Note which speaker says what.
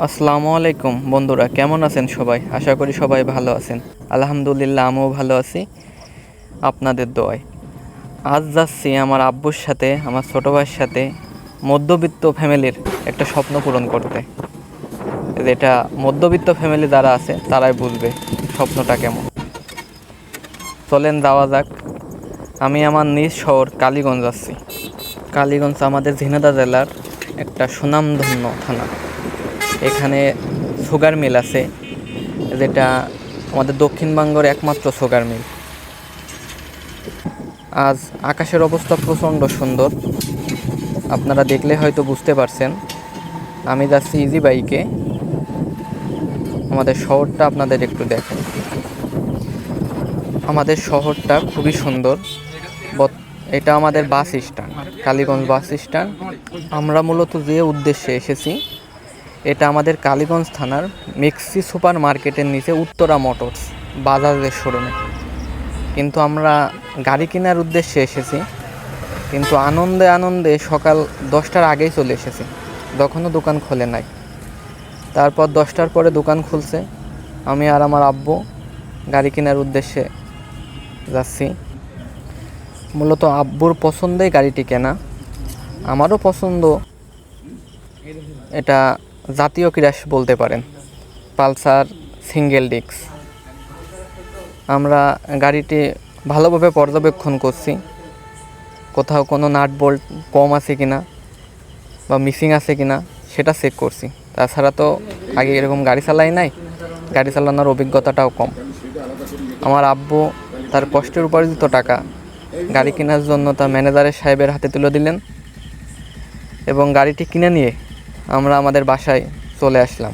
Speaker 1: আসসালামু আলাইকুম বন্ধুরা, কেমন আছেন সবাই? আশা করি সবাই ভালো আছেন। আলহামদুলিল্লাহ আমিও ভালো আছি আপনাদের দোয়ায়। আজ যাচ্ছি আমার আব্বুর সাথে, আমার ছোটো ভাইয়ের সাথে মধ্যবিত্ত ফ্যামিলির একটা স্বপ্ন পূরণ করতে। যেটা মধ্যবিত্ত ফ্যামিলি যারা আছে, তারাই বুঝবে স্বপ্নটা কেমন। চলেন যাওয়া যাক। আমি আমার নিজ শহর কালীগঞ্জ যাচ্ছি। কালীগঞ্জ আমাদের ঝিনাদা জেলার একটা সুনামধন্য থানা। এখানে সুগার মিল আছে, যেটা আমাদের দক্ষিণবঙ্গের একমাত্র সুগার মিল আজ আকাশের অবস্থা প্রচণ্ড সুন্দর। আপনারা দেখলে হয়তো বুঝতে পারছেন, আমি যাচ্ছি ইজি বাইকে আমাদের শহরটা আপনাদের একটু দেখেন আমাদের শহরটা খুবই সুন্দর। এটা আমাদের bus stand Kaliganj bus stand আমরা মূলত যে উদ্দেশ্যে এসেছি এটা আমাদের কালীগঞ্জ থানার মেক্সি সুপার মার্কেটের নিচে উত্তরা মোটরস বাজাজের শোরুমে কিন্তু আমরা গাড়ি কেনার উদ্দেশ্যে এসেছি, কিন্তু আনন্দে আনন্দে সকাল দশটার আগেই চলে এসেছি। তখনও দোকান খোলে নাই। তারপর দশটার পরে দোকান খুলছে। আমি আর আমার আব্বু গাড়ি কেনার উদ্দেশ্যে যাচ্ছি। মূলত আব্বুর পছন্দেই গাড়িটি কেনা। আমারও পছন্দ। এটা জাতীয় ক্রাশ বলতে পারেন। Pulsar, single disc. আমরা গাড়িটি ভালোভাবে পর্যবেক্ষণ করছি। কোথাও কোনো নাট বোল্ট কম আছে কি না বা মিসিং আছে কি না সেটা চেক করছি। তাছাড়া তো আগে এরকম গাড়ি চালাই নাই, গাড়ি চালানোর অভিজ্ঞতাটাও কম। আমার আব্বু তার কষ্টের উপার্জিত টাকা গাড়ি কেনার জন্য তার ম্যানেজারের সাহেবের হাতে তুলে দিলেন এবং গাড়িটি কিনে নিয়ে আমরা আমাদের বাসায় চলে আসলাম।